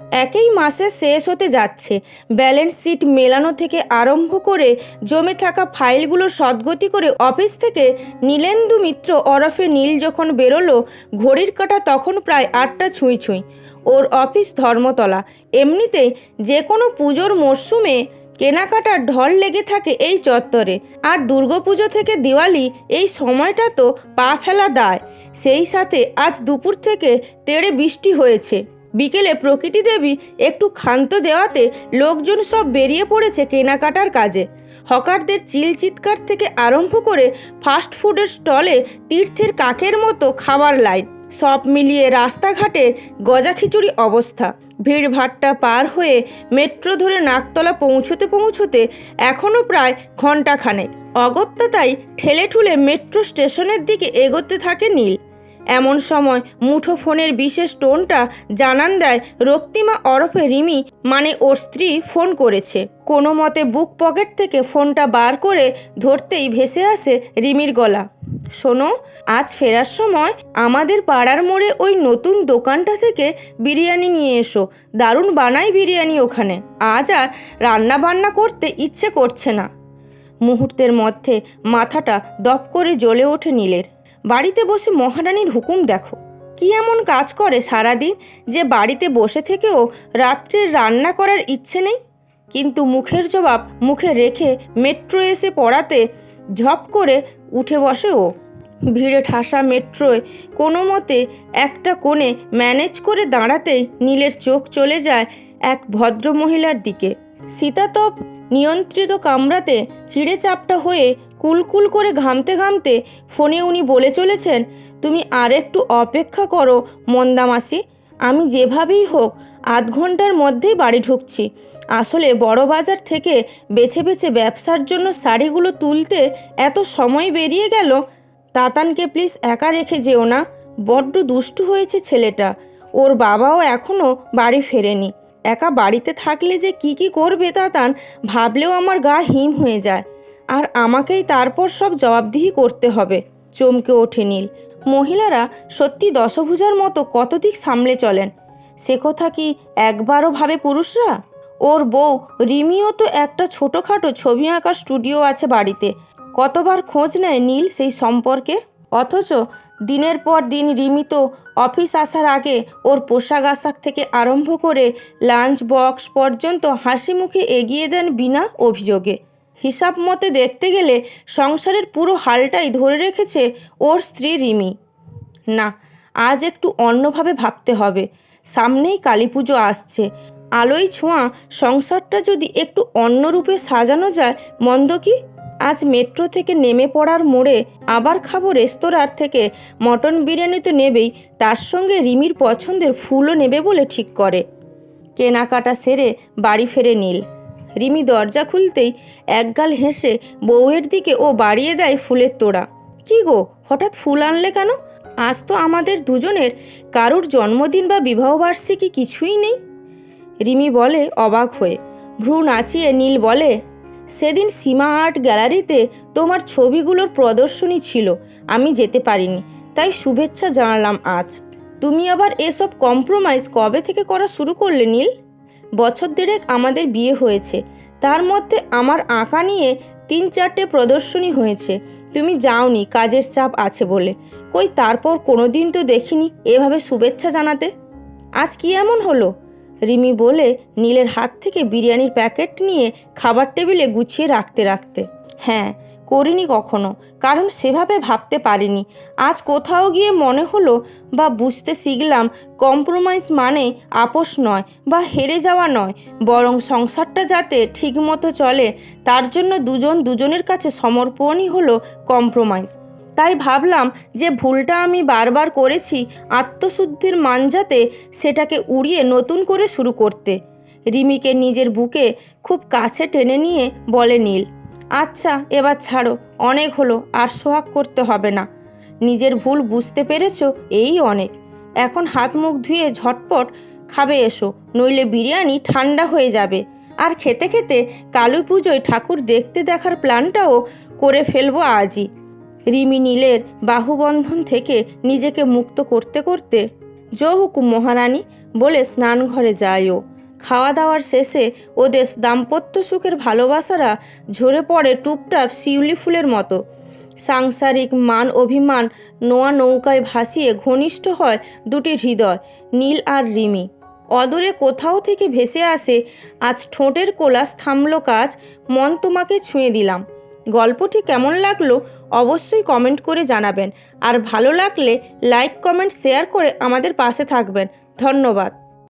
একই মাসে শেষ হতে যাচ্ছে। ব্যালেন্স শিট মেলানো থেকে আরম্ভ করে জমে থাকা ফাইলগুলো সদ্গতি করে অফিস থেকে নীলেন্দু মিত্র ওরফে নীল যখন বেরোলো, ঘড়ির কাটা তখন প্রায় আটটা ছুঁই ছুঁই। ওর অফিস ধর্মতলা। এমনিতে যে কোনো পুজোর মরশুমে কেনাকাটার ঢল লেগে থাকে এই চত্বরে। আর দুর্গাপুজো থেকে দিওয়ালি এই সময়টা তো পা ফেলা দায়। সেই সাথে আজ দুপুর থেকে তেড়ে বৃষ্টি হয়েছে। বিকেলে প্রকৃতি দেবী একটু ক্ষান্ত দেওয়াতে লোকজন সব বেরিয়ে পড়েছে কেনাকাটার কাজে। হকারদের চিল চিৎকার থেকে আরম্ভ করে ফাস্ট ফুডের স্টলে তীর্থের কাকের মতো খাবার লাইন। সব মিলিয়ে রাস্তাঘাটে গজা খিচুড়ি অবস্থা। ভিড়ভাট্টা পার হয়ে মেট্রো ধরে নাকতলা পৌঁছতে পৌঁছতে এখনও প্রায় ঘন্টাখানেক অগত্যা তাই ঠেলে ঠুলে মেট্রো স্টেশনের দিকে এগোতে থাকে নীল। এমন সময় মুঠো ফোনের বিশেষ টোনটা জানান দেয় রক্তিমা ওরফে রিমি মানে ওর স্ত্রী ফোন করেছে। কোনো মতে বুক পকেট থেকে ফোনটা বার করে ধরতেই ভেসে আসে রিমির গলা। শোনো, আজ ফেরার সময় আমাদের পাড়ার মোড়ে ওই নতুন দোকানটা থেকে বিরিয়ানি নিয়ে এসো। দারুণ বানাই বিরিয়ানি ওখানে। আজ আর রান্না বান্না করতে ইচ্ছে করছে না। মুহূর্তের মধ্যে মাথাটা দপ করে জ্বলে ওঠে নীলের। বাড়িতে বসে মহারানীর হুকুম দেখো। কি এমন কাজ করে সারাদিন যে বাড়িতে বসে থেকেও রাত্রে রান্না করার ইচ্ছে নেই? কিন্তু মুখের জবাব মুখে রেখে মেট্রো এসে পড়াতে ঝপ করে উঠে বসে ও। ভিড়ে ঠাসা মেট্রোয় কোনো মতে একটা কোণে ম্যানেজ করে দাঁড়াতেই নীলের চোখ চলে যায় এক ভদ্র মহিলার দিকে। শীতাতপ নিয়ন্ত্রিত কামরাতে চিড়ে চাপটা হয়ে কুলকুল করে ঘামতে ঘামতে ফোনে উনি বলে চলেছেন, তুমি আর একটু অপেক্ষা করো, মন্দামাসি। আমি যেভাবেই হোক আধ ঘণ্টার মধ্যেই বাড়ি ঢুকছি। আসলে বড় বাজার থেকে বেছে বেছে ব্যবসার জন্য শাড়িগুলো তুলতে এত সময় বেরিয়ে গেল। তাতানকে প্লিজ একা রেখে যেও না। বড্ড দুষ্টু হয়েছে ছেলেটা। ওর বাবাও এখনও বাড়ি ফেরেনি। একা বাড়িতে থাকলে যে কি কি করবে তাতান, ভাবলেও আমার গা হিম হয়ে যায়। আর আমাকেই তারপর সব জবাবদিহি করতে হবে। চমকে ওঠে নীল। মহিলারা সত্যি দশভুজার মতো কত দিক সামলে চলেন? সে কথা কি একবারও ভাবে পুরুষরা? ওর বউ রিমিও তো একটা ছোটোখাটো ছবি আঁকার স্টুডিও আছে বাড়িতে। কতবার খোঁজ নেয় নীল সেই সম্পর্কে? অথচ দিনের পর দিন রিমি তো অফিস আসার আগে ওর পোশাক আশাক থেকে আরম্ভ করে লাঞ্চ বক্স পর্যন্ত হাসি মুখে এগিয়ে দেন বিনা অভিযোগে। হিসাব মতে দেখতে গেলে সংসারের পুরো হালটাই ধরে রেখেছে ওর স্ত্রী রিমি। না, আজ একটু অন্যভাবে ভাবতে হবে। সামনেই কালী পুজো আসছে। আলোয় ছোঁয়া সংসারটা যদি একটু অন্য রূপে সাজানো যায়, মন্দ কি? আজ মেট্রো থেকে নেমে পড়ার মোড়ে আবার খাব রেস্তোরাঁর থেকে। মটন বিরিয়ানি তো নেবেই, তার সঙ্গে রিমির পছন্দের ফুলও নেবে বলে ঠিক করে। কেনাকাটা সেরে বাড়ি ফেরে নীল। রিমি দরজা খুলতেই একগাল হেসে বউয়ের দিকে ও বাড়িয়ে দেয় ফুলের তোড়া। কি গো, হঠাৎ ফুল আনলে কেন? আজ তো আমাদের দুজনের কারুর জন্মদিন বা বিবাহবার্ষিকী কিছুই নেই। রিমি বলে অবাক হয়ে। ভ্রু নাচিয়ে নীল বলে, সেদিন সীমা আর্ট গ্যালারিতে তোমার ছবিগুলোর প্রদর্শনী ছিল, আমি যেতে পারিনি, তাই শুভেচ্ছা জানালাম আজ। তুমি আবার এসব কম্প্রোমাইজ কবে থেকে করা শুরু করলে নীল? বছর দেড়েক আমাদের বিয়ে হয়েছে। তার মধ্যে আমার আঁকা নিয়ে তিন চারটে প্রদর্শনী হয়েছে। তুমি যাওনি, কাজের চাপ আছে বলে। কই তারপর কোনো দিন তো দেখিনি এভাবে শুভেচ্ছা জানাতে। আজ কি এমন হলো? রিমি বলে নীলের হাত থেকে বিরিয়ানির প্যাকেট নিয়ে খাবার টেবিলে গুছিয়ে রাখতে রাখতে। হ্যাঁ করিনি কখনো, কারণ সেভাবে ভাবতে পারিনি। আজ কোথাও গিয়ে মনে হলো, বা বুঝতে শিখলাম কম্প্রোমাইজ মানে আপোষ নয়, বা হেরে যাওয়া নয়, বরং সংসারটা যাতে ঠিকমতো চলে, তার জন্য দুজন দুজনের কাছে সমর্পণই হলো কম্প্রোমাইজ তাই ভাবলাম যে ভুলটা আমি বারবার করেছি, আত্মশুদ্ধির মানজাতে সেটাকে উড়িয়ে নতুন করে শুরু করতে। রিমিকে নিজের বুকে খুব কাছে টেনে নিয়ে বলে নীল আচ্ছা এবার ছাড়ো। অনেক হলো, আর সোহাগ করতে হবে না। নিজের ভুল বুঝতে পেরেছ, এই অনেক। এখন হাত মুখ ধুয়ে ঝটপট খাবে এসো, নইলে বিরিয়ানি ঠান্ডা হয়ে যাবে। আর খেতে খেতে কালী পুজোয় ঠাকুর দেখতে দেখার প্ল্যানটাও করে ফেলব আজই। রিমি নীলের বাহুবন্ধন থেকে নিজেকে মুক্ত করতে করতে জো হুকুম মহারানী, বলে স্নান ঘরে যায় ও খাওয়া দাওয়ার শেষে ওদের দাম্পত্য সুখের ভালোবাসারা ঝরে পড়ে টুপটাপ শিউলি ফুলের মতো। সাংসারিক মান অভিমান নোয়া নৌকায় ভাসিয়ে ঘনিষ্ঠ হয় দুটি হৃদয়, নীল আর রিমি। অদূরে কোথাও থেকে ভেসে আসে, আজ ঠোঁটের কোলাস থামলো কাজ, মন তোমাকে ছুঁয়ে দিলাম। গল্পটি কেমন লাগল অবশ্যই কমেন্ট করে জানাবেন। আর ভালো লাগলে লাইক, কমেন্ট, শেয়ার করে আমাদের পাশে থাকবেন। ধন্যবাদ।